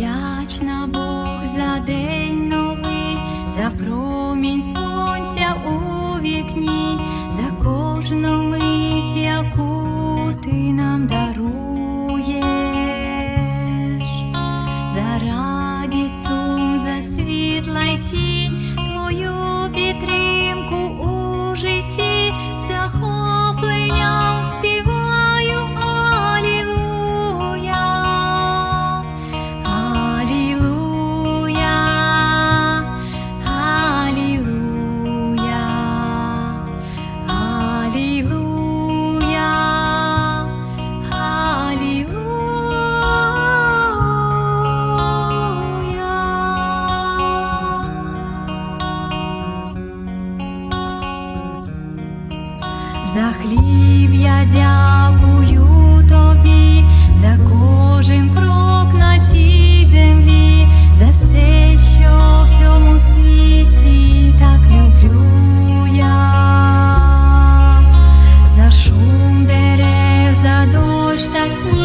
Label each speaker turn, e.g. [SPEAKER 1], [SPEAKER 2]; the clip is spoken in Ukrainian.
[SPEAKER 1] вдячна Бог за день новий, за промінь сонця у вікні. за хліб я дякую тобі, за кожен крок на цій землі, за все, що в цьому світі так люблю я, за шум дерев, за дощ та сніг.